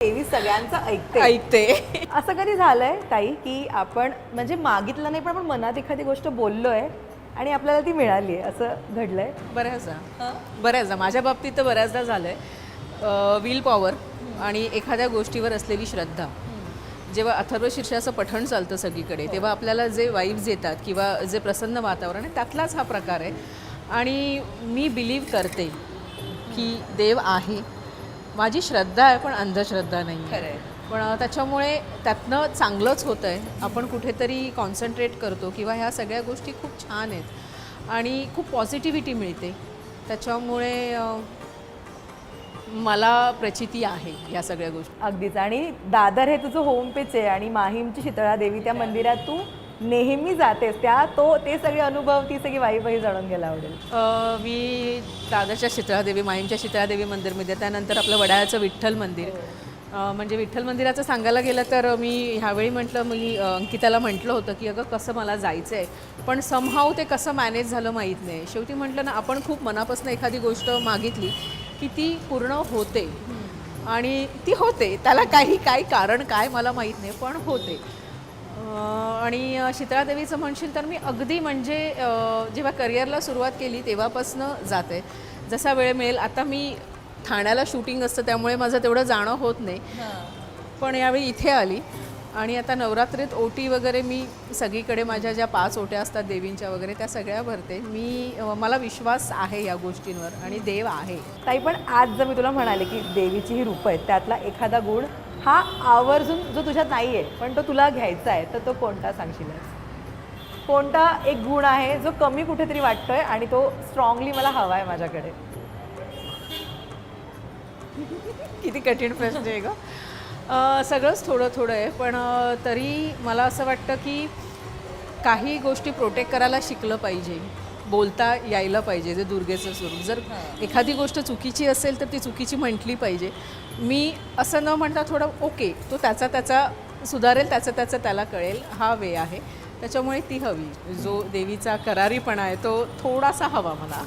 देवी सगळ्यांचं ऐकते. ऐकते. असं कधी झालंय ताई की आपण म्हणजे मागितलं नाही पण आपण मनात एखादी गोष्ट बोललोय आणि आपल्याला ती मिळाली आहे असं घडलंय? बऱ्याचदा. बऱ्याचदा. माझ्या बाबतीत तर बऱ्याचदा झालं आहे विल पॉवर आणि एखाद्या गोष्टीवर असलेली श्रद्धा. जेव्हा अथर्व शीर्षाचं पठण चालतं सगळीकडे तेव्हा आपल्याला जे वाईब्स येतात किंवा जे प्रसन्न वातावरण आहे त्यातलाच हा प्रकार आहे. आणि मी बिलीव करते की देव आहे. माझी श्रद्धा आहे पण अंधश्रद्धा नाही आहे. खरंय. पण त्याच्यामुळे त्यातनं चांगलंच होतं आहे आपण कुठेतरी कॉन्सन्ट्रेट करतो किंवा ह्या सगळ्या गोष्टी खूप छान आहेत. आणि खूप पॉझिटिव्हिटी मिळते. त्याच्यामुळे मला प्रचिती आहे या सगळ्या गोष्टी. अगदीच. आणि दादर हे तुझं होम पेज आहे आणि माहीमची शीतळा देवी त्या मंदिरात तू नेहमी जातेस. त्या तो ते सगळे अनुभव ती सगळी वाईबाई जाणून घ्यायला आवडेल. अ, मी दादरच्या शीतळादेवी माहीमच्या शीतळादेवी मंदिरमध्ये त्यानंतर आपलं वडाळ्याचं विठ्ठल मंदिर. अ, म्हणजे विठ्ठल मंदिराचं सांगायला गेलं तर मी ह्यावेळी म्हटलं मी अ, अंकिताला म्हटलं होतं की अगं कसं मला जायचं आहे पण समहाव ते कसं मॅनेज झालं माहीत नाही. शेवटी म्हटलं ना आपण खूप मनापासून एखादी गोष्ट मागितली की ती पूर्ण होते. आणि ती होते. त्याला काही काय कारण काय मला माहीत नाही पण होते. आणि शीतळादेवीचं म्हणशील तर मी अगदी म्हणजे जेव्हा करिअरला सुरुवात केली तेव्हापासनं जाते. जसा वेळ मिळेल आता मी ठाण्याला शूटिंग असतं त्यामुळे माझं तेवढं जाणं होत नाही. पण यावेळी इथे आली. आणि आता नवरात्रीत ओटी वगैरे मी सगळीकडे माझ्या ज्या पाच ओट्या असतात देवींच्या वगैरे त्या सगळ्या भरते. मी मला विश्वास आहे या गोष्टींवर आणि देव आहे. ताई पण आज जर मी तुला म्हणाले की देवीची ही रूप आहेत त्यातला एखादा गुण हा आवर्जून जो तुझ्यात नाही आहे पण तो तुला घ्यायचा आहे तर तो कोणता सांगशील? कोणता एक गुण आहे जो कमी कुठेतरी वाटतोय आणि तो स्ट्रॉंगली मला हवा आहे माझ्याकडे? किती कठीण प्रश्न आहे ग. सगळंच थोडं थोडं आहे पण तरी मला असं वाटतं की काही गोष्टी प्रोटेक्ट करायला शिकलं पाहिजे. बोलता यायला पाहिजे जे दुर्गेचं स्वरूप. जर एखादी गोष्ट चुकीची असेल तर ती चुकीची म्हटली पाहिजे. मी असं न म्हणता थोडं ओके तो त्याचा त्याचा सुधारेल त्याचं त्याचं त्याला कळेल हा वे आहे. त्याच्यामुळे ती हवी. जो देवीचा करारीपणा आहे तो थोडासा हवा मला.